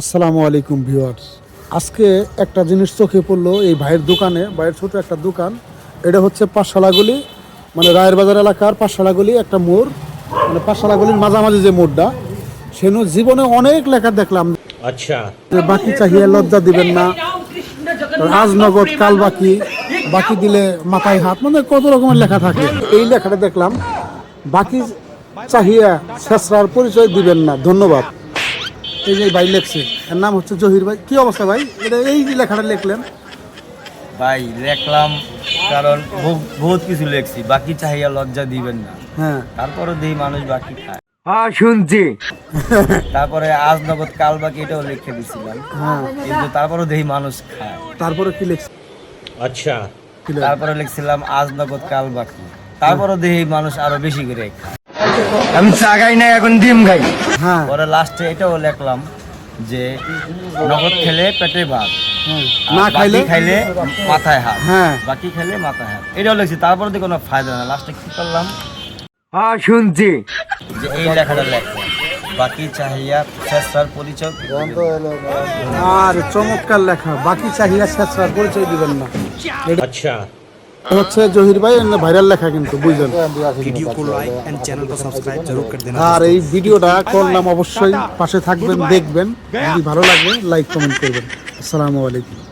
আসসালামু আলাইকুম ভিউয়ার্স। আজকে একটা জিনিস চোখে পড়ল এই ভাইয়ের দোকানে ভাইয়ের ছোট একটা দোকান। এটা হচ্ছে পাঠশালাগুলি মানে রায়ের বাজার এলাকার পাঠশালাগুলি একটা মোড়। মানে পাঠশালাগুলির মাঝামাঝি যে মোড়টা সেনু জীবনে অনেক লেখা দেখলাম। আচ্ছা। বাকি চাহিয়া লজ্জা দিবেন না। রাজনগর কাল বাকি বাকি দিলে মাথায় হাত মানে কত রকমের লেখা থাকে। এই লেখাটা দেখলাম। বাকি চাহিয়া শেষরার পরিচয় দিবেন না। ধন্যবাদ। এই যে ভাই লেখছে। এর নাম হচ্ছে জহির ভাই। কি অবস্থা ভাই? এটা এই লেখাটা লিখলেন। ভাই লেখলাম কারণ বহুত কিছু লেখছি বাকি চাহিয়া লজ্জা দিবেন না। হ্যাঁ। তারপরে দেই মানুষ বাকি খায়। হ্যাঁ শুনছি। তারপরে আজ নগদ কাল বাকি এটাও লিখে দিছিলাম। হ্যাঁ। কিন্তু তারপরে দেই মানুষ খায়। তারপরে কি লেখছি? আচ্ছা। তারপরে লিখছিলাম আজ নগদ কাল বাকি। তারপরে দেহি মানুষ আরও বেশি করে খায়। আমি চা খাই না এখন ডিম খাই। হ্যাঁ। ওরা লাস্টে এটাও লেখলাম যে নগদ খেলে পেটে ভাত না খাইলে? খাইলে মাথায় হাত। হ্যাঁ। বাকি খেলে মাথায় হাত। এটাও লেখছি তারপর তো কোনো ফায়দা না। লাস্টে কি করলাম? হ্যাঁ শুনছি। যে এই লেখাটা লেখলাম বাকি চাহিয়া শেষরার পরিচয় আর চমৎকার লেখা বাকি চাহিয়া শেষরার পরিচয় দিবেন না। আচ্ছা। হচ্ছে জহির ভাই ভাইরাল লেখা কিন্তু বুঝলেন। ভিডিও কো লাইক এন্ড সাবস্ক্রাইব জরুর করে দেন। আর এই ভিডিওটা করলাম অবশ্যই পাশে থাকবেন দেখবেন। যদি ভালো লাগে লাইক কমেন্ট করবেন। আসসালামু আলাইকুম।